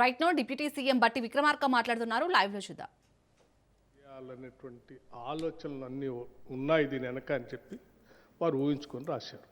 Right no deputy CM బట్టి విక్రమార్క మాట్లాడుతున్నారు. లైవ్లో చూద్దాం. చేయాలనేటువంటి ఆలోచనలు అన్నీ ఉన్నాయి దీని వెనక అని చెప్పి వారు ఊహించుకొని రాశారు.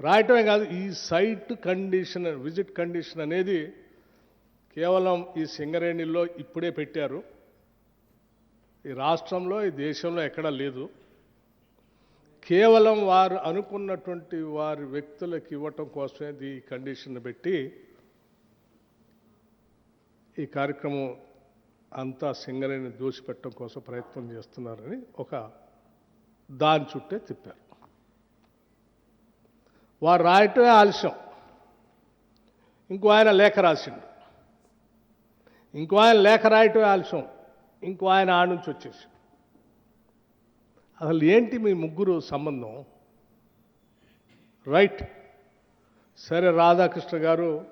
రాయటమే కాదు ఈ సైట్ కండిషన్ విజిట్ కండిషన్ అనేది కేవలం ఈ సింగరేణిలో ఇప్పుడే పెట్టారు. ఈ రాష్ట్రంలో ఈ దేశంలో ఎక్కడా లేదు. కేవలం వారు అనుకున్నటువంటి వారి వ్యక్తులకు ఇవ్వటం కోసమే ఈ కండిషన్ పెట్టి ఈ కార్యక్రమం అంతా సింగరేణి దోషిపెట్టడం కోసం ప్రయత్నం చేస్తున్నారని ఒక దాని చుట్టే తిప్పారు. వారు రాయటమే ఆలస్యం. ఇంకో ఆయన లేఖ రాసిండు. ఇంకో ఆయన లేఖ రాయటమే ఆలస్యం. ఇంకో ఆయన ఆ నుంచి వచ్చేసి. అసలు ఏంటి మీ ముగ్గురు సంబంధం? రైట్. సరే రాధాకృష్ణ గారు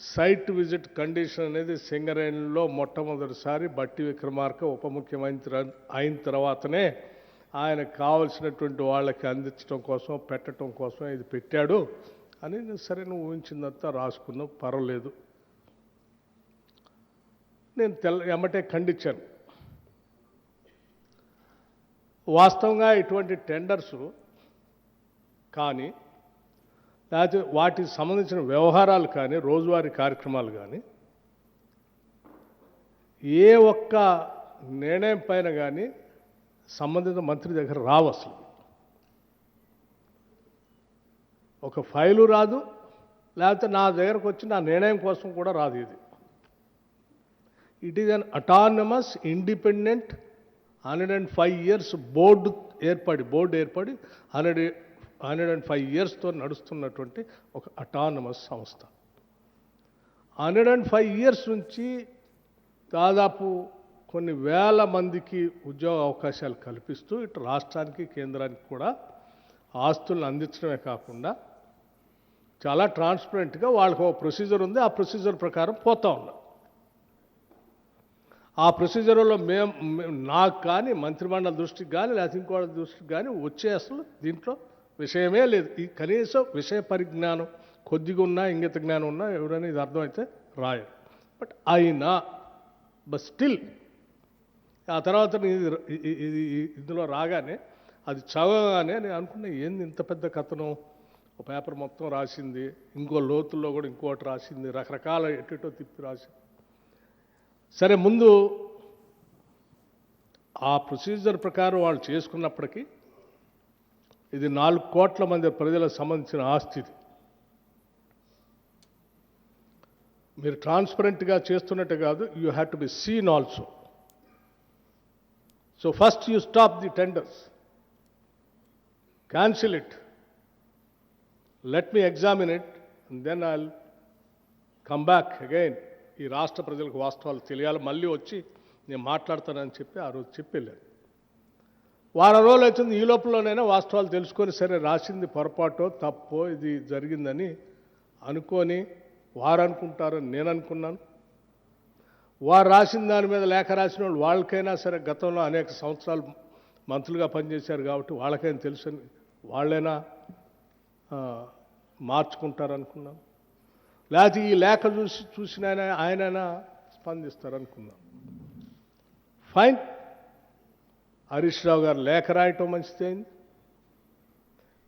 సైట్ విజిట్ కండిషన్ అనేది సింగరేణిలో మొట్టమొదటిసారి బట్టి విక్రమార్క ఉప ముఖ్యమంత్రి అయిన తర్వాతనే ఆయన కావలసినటువంటి వాళ్ళకి అందించడం కోసం పెట్టడం కోసం ఇది పెట్టాడు అని నేను సరే నువ్వు ఊహించిందంతా రాసుకున్నావు పర్వాలేదు. నేను తెల్ల ఎమ్మటే ఖండించాను. వాస్తవంగా ఇటువంటి టెండర్స్ కానీ లేకపోతే వాటికి సంబంధించిన వ్యవహారాలు కానీ రోజువారీ కార్యక్రమాలు కానీ ఏ ఒక్క నిర్ణయం పైన కానీ సంబంధిత మంత్రి దగ్గర రావు అసలు. ఒక ఫైలు రాదు లేకపోతే నా దగ్గరకు వచ్చి నా నిర్ణయం కోసం కూడా రాదు ఇది. It is an autonomous independent hundred and five years board ఏర్పడి బోర్డు ఏర్పడి హండ్రెడ్ హండ్రెడ్ అండ్ ఫైవ్ ఇయర్స్తో నడుస్తున్నటువంటి ఒక అటానమస్ సంస్థ. హండ్రెడ్ అండ్ ఫైవ్ ఇయర్స్ నుంచి దాదాపు కొన్ని వేల మందికి ఉద్యోగ అవకాశాలు కల్పిస్తూ ఇటు రాష్ట్రానికి కేంద్రానికి కూడా ఆస్తులను అందించడమే కాకుండా చాలా ట్రాన్స్పరెంట్గా వాళ్ళకు ఒక ప్రొసీజర్ ఉంది. ఆ ప్రొసీజర్ ప్రకారం పోతా ఉన్నాం. ఆ ప్రొసీజర్లో మేము నాకు కానీ మంత్రిమండలి దృష్టికి కానీ లేకపోతే ఇంకోళ్ళ దృష్టికి కానీ వచ్చే అసలు దీంట్లో విషయమే లేదు. ఈ కనీసం విషయ పరిజ్ఞానం కొద్దిగా ఉన్నా ఇంగిత జ్ఞానం ఉన్నా ఎవరైనా ఇది అర్థమైతే రాయరు. బట్ అయినా బట్ స్టిల్ ఆ తర్వాత ఇది ఇది ఇందులో రాగానే అది చదవగానే నేను అనుకున్నా ఏంది ఇంత పెద్ద కథనం? ఒక పేపర్ మొత్తం రాసింది ఇంకో లోతుల్లో కూడా ఇంకోటి రాసింది రకరకాల ఎటుటో తిప్పి రాసింది. సరే ముందు ఆ ప్రొసీజర్ ప్రకారం వాళ్ళు చేసుకున్నప్పటికీ ఇది నాలుగు కోట్ల మంది ప్రజలకు సంబంధించిన ఆస్తి ఇది. మీరు ట్రాన్స్పరెంట్గా చేస్తున్నట్టు కాదు you have to be seen also so first you stop the tenders cancel it let me examine it then I come back again ఈ రాష్ట్ర ప్రజలకు వాస్తవాలు తెలియాలి. మళ్ళీ వచ్చి నేను మాట్లాడతానని చెప్పి ఆ రోజు చెప్పి వెళ్ళాను. వారం రోజులు అవుతుంది ఈ లోపలనైనా వాస్తవాలు తెలుసుకొని సరే రాసింది పొరపాటో తప్పో ఇది జరిగిందని అనుకొని వారు అనుకుంటారని నేను అనుకున్నాను వారు రాసిన దాని మీద లేఖ రాసిన వాళ్ళు వాళ్ళకైనా సరే గతంలో అనేక సంవత్సరాలు మంత్రులుగా పనిచేశారు కాబట్టి వాళ్ళకైనా తెలుసని వాళ్ళైనా మార్చుకుంటారనుకున్నాం లేకపోతే ఈ లేఖ చూసి చూసిన ఆయన ఆయనైనా స్పందిస్తారనుకున్నాం ఫైన్. హరీష్ రావు గారు లేఖ రాయటం మంచిదైంది.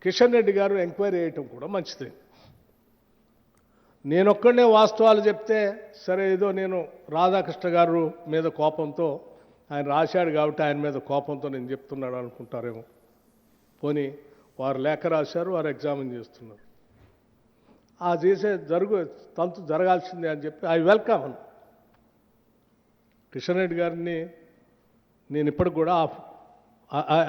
కిషన్ రెడ్డి గారు ఎంక్వైరీ చేయటం కూడా మంచిదైంది. నేనొక్కడనే వాస్తవాలు చెప్తే సరే ఏదో నేను రాధాకృష్ణ గారు మీద కోపంతో ఆయన రాశాడు కాబట్టి ఆయన మీద కోపంతో నేను చెప్తున్నాడు అనుకుంటారేమో. పోనీ వారు లేఖ రాశారు వారు ఎగ్జామిన్ చేస్తున్నారు. ఆ చేసే జరుగు తంతు జరగాల్సిందే అని చెప్పి ఐ వెల్కమ్ కిషన్ రెడ్డి గారిని నేను ఇప్పటికి కూడా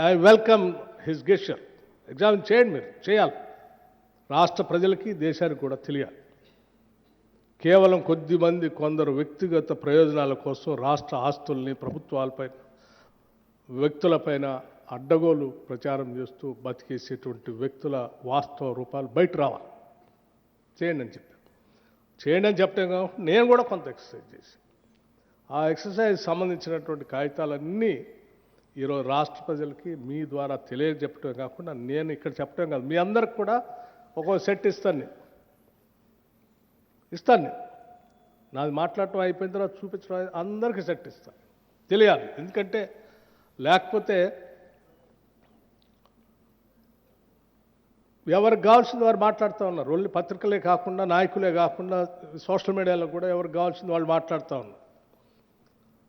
I welcome his gesture exam చేయండి మీరు చేయాలి. రాష్ట్ర ప్రజలకి దేశానికి కూడా తెలియాలి. కేవలం కొద్ది మంది కొందరు వ్యక్తిగత ప్రయోజనాల కోసం రాష్ట్ర ఆస్తుల్ని ప్రభుత్వాలపై వ్యక్తులపైన అడ్డగోలు ప్రచారం చేస్తూ బతికేసేటువంటి వ్యక్తుల వాస్తవ రూపాలు బయట రావాలి. చేయండి అని చెప్పాను చేయండి అని చెప్పడం కాబట్టి నేను కూడా కొంత ఎక్సర్సైజ్ చేసి ఆ ఎక్సర్సైజ్ సంబంధించినటువంటి కాగితాలన్నీ ఈరోజు రాష్ట్ర ప్రజలకి మీ ద్వారా తెలియజెప్పటమే కాకుండా నేను ఇక్కడ చెప్పడం కాదు. మీ అందరికి కూడా ఒక్కో సెట్ ఇస్తాను. నేను ఇస్తాను. నేను నాది మాట్లాడటం అయిపోయిన తర్వాత చూపించడం అందరికీ సెట్ ఇస్తాను తెలియాలి. ఎందుకంటే లేకపోతే ఎవరికి కావాల్సింది వారు మాట్లాడుతూ ఉన్నారు. ఓన్లీ పత్రికలే కాకుండా నాయకులే కాకుండా సోషల్ మీడియాలో కూడా ఎవరికి కావాల్సింది వాళ్ళు మాట్లాడుతూ ఉన్నారు.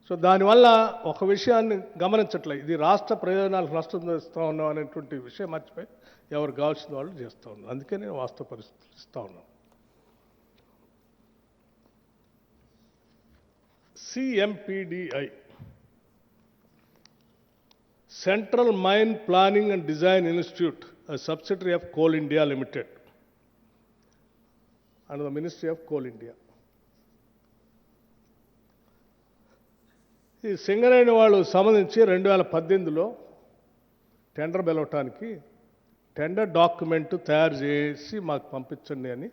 సో దానివల్ల ఒక విషయాన్ని గమనించట్లే ఇది రాష్ట్ర ప్రయోజనాలు నష్టం చేస్తూ ఉన్నాం అనేటువంటి విషయం మర్చిపోయి ఎవరు కావాల్సిన వాళ్ళు చేస్తూ ఉన్నారు. అందుకే నేను వాస్తవ పరిస్థితులు ఇస్తూ ఉన్నాను. CMPDI central mine planning and design institute subsidiary of Coal India Limited and the ministry of coal India ఈ సింగరేణి వాళ్ళు సంబంధించి రెండు వేల పద్దెనిమిదిలో టెండర్ పిలవటానికి టెండర్ డాక్యుమెంట్ తయారు చేసి మాకు పంపించండి అని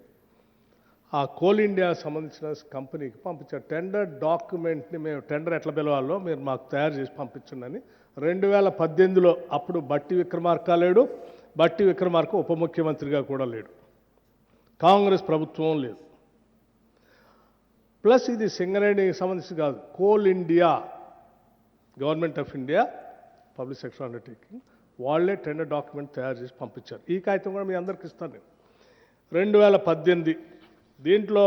ఆ కోల్ ఇండియా సంబంధించిన కంపెనీకి పంపించారు. టెండర్ డాక్యుమెంట్ని మేము టెండర్ ఎట్లా పిలవాలో మీరు మాకు తయారు చేసి పంపించండి అని రెండు వేల పద్దెనిమిదిలో అప్పుడు బట్టి విక్రమార్క లేడు బట్టి విక్రమార్క ఉప ముఖ్యమంత్రిగా కూడా లేడు. కాంగ్రెస్ ప్రభుత్వం లేదు. ప్లస్ ఇది సింగరేణికి సంబంధించి కాదు Coal India government of India public sector undertaking వాళ్ళే టెండర్ డాక్యుమెంట్ తయారు చేసి పంపించారు. ఈ కాగితం కూడా మీ అందరికి ఇస్తాను నేను. రెండు వేల పద్దెనిమిది దీంట్లో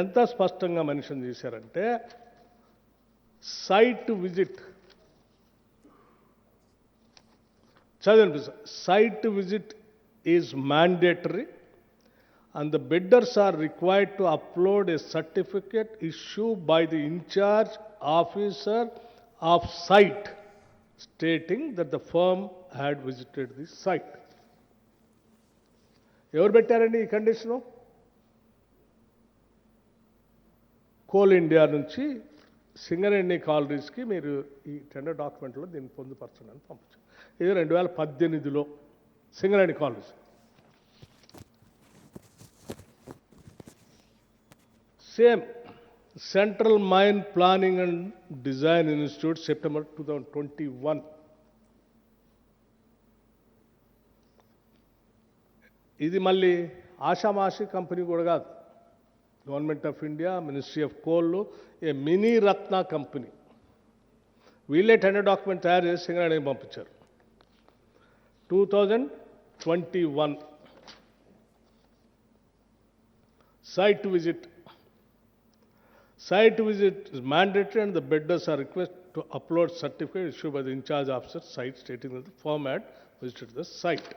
ఎంత స్పష్టంగా మెన్షన్ చేశారంటే సైట్ విజిట్ చదవండి site visit is mandatory and the bidders are required to upload a certificate issued by the in-charge officer of site stating that the firm had visited the site. ఎవరు పెట్టారండి ఈ condition coal India నుంచి సింగరేణి కాలరీస్కి మీరు ఈ tender డాక్యుమెంట్లో దీన్ని పొందుపరచండి అని పంపించారు ఇది రెండు వేల పద్దెనిమిదిలో Singareni collieries same central mine planning and design institute September two thousand twenty one. ఇది మళ్ళీ ఆషామాషి కంపెనీ కూడా కాదు. Government of India ministry of coal a mini Ratna company. వీళ్ళే టెండర్ డాక్యుమెంట్ తయారు చేసి సింగరేణికి పంపించారు. Two thousand twenty one. Site visit site visit is mandatory and the bidders are request to upload certificate issue by the in-charge officer site stating firm had visit the site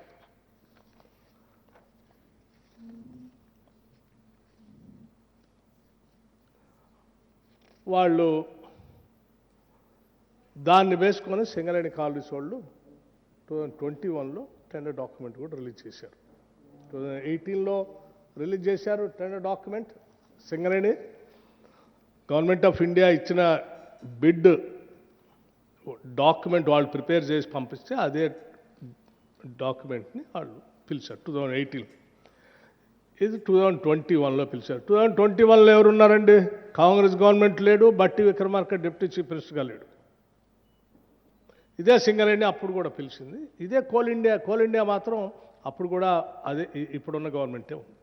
వాళ్ళు దాన్ని వేసుకొని Singareni colonies వాళ్ళు two thousand twenty వన్లో tender document కూడా release చేశారు. Two thousand ఎయిటీన్లో release చేశారు tender document Singareni. Government of India ఇచ్చిన బిడ్ డాక్యుమెంట్ వాళ్ళు ప్రిపేర్ చేసి పంపిస్తే అదే డాక్యుమెంట్ని వాళ్ళు పిలిచారు. టూ థౌజండ్ ఎయిటీన్ ఇది టూ థౌజండ్ ట్వంటీ వన్లో పిలిచారు. టూ థౌజండ్ ట్వంటీ వన్లో ఎవరున్నారండి? కాంగ్రెస్ గవర్నమెంట్ లేడు బట్టి విక్రమార్క డిప్యూటీ చీఫ్ మినిస్టర్గా లేడు. ఇదే సింగరేణి అప్పుడు కూడా పిలిచింది. ఇదే కోల్ ఇండియా కోల్ ఇండియా మాత్రం అప్పుడు కూడా అదే ఇప్పుడున్న గవర్నమెంటే ఉంది.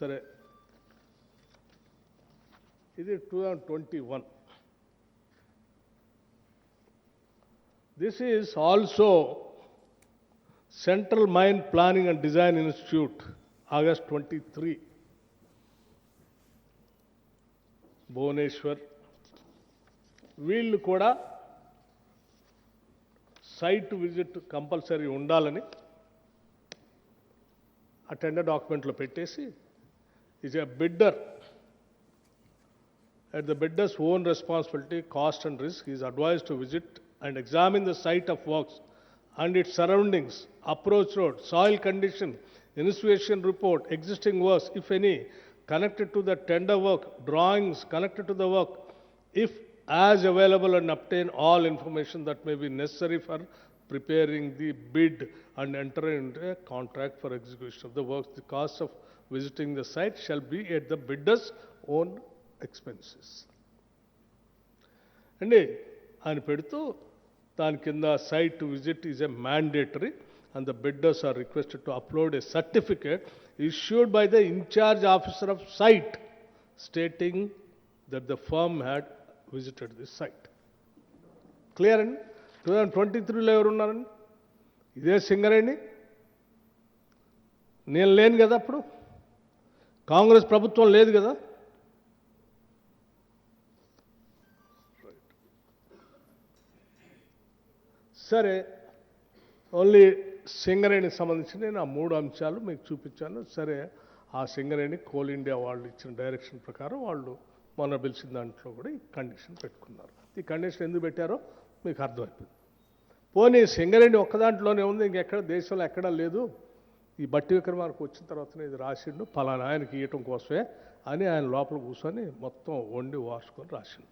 సరే ఇది two thousand twenty one. This is also central mind planning and design institute August twenty three Bhubaneswar. వీళ్ళు కూడా సైట్ విజిట్ కంపల్సరీ ఉండాలని ఆ టెండర్ డాక్యుమెంట్లో పెట్టేసి is a bidder At the bidder's own responsibility, cost and risk, he is advised to visit and examine the site of works and its surroundings, approach road, soil condition, insulation report, existing works, if any, connected to the tender work, drawings connected to the work, if as available and obtain all information that may be necessary for preparing the bid and entering into a contract for execution of the works. The cost of visiting the site shall be at the bidder's own expenses అండి ఆయన పెడుతూ దాని కింద site to visit is a mandatory and the bidders are requested to upload a certificate issued by the in-charge officer of site stating that the firm had visited this site clear అండి? Two thousand twenty త్రీలో ఎవరున్నారండి? ఇదే singer Singareni? నేను లేను కదా అప్పుడు? కాంగ్రెస్ ప్రభుత్వం లేదు కదా? సరే ఓన్లీ సింగరేణికి సంబంధించి నేను ఆ మూడు అంశాలు మీకు చూపించాను. సరే ఆ సింగరేణి కోల్ ఇండియా వాళ్ళు ఇచ్చిన డైరెక్షన్ ప్రకారం వాళ్ళు మొన్న పిలిచిన దాంట్లో కూడా ఈ కండిషన్ పెట్టుకున్నారు. ఈ కండిషన్ ఎందుకు పెట్టారో మీకు అర్థమైపోయింది. పోనీ సింగరేణి ఒక్క దాంట్లోనే ఉంది ఇంకెక్కడ దేశంలో ఎక్కడా లేదు. ఈ బట్టి విక్రమార్కు వచ్చిన తర్వాతనే ఇది రాసిండు పలానా ఆయనకి ఇవ్వటం కోసమే అని ఆయన లోపల కూర్చొని మొత్తం వండి వాసుకొని రాసిండు.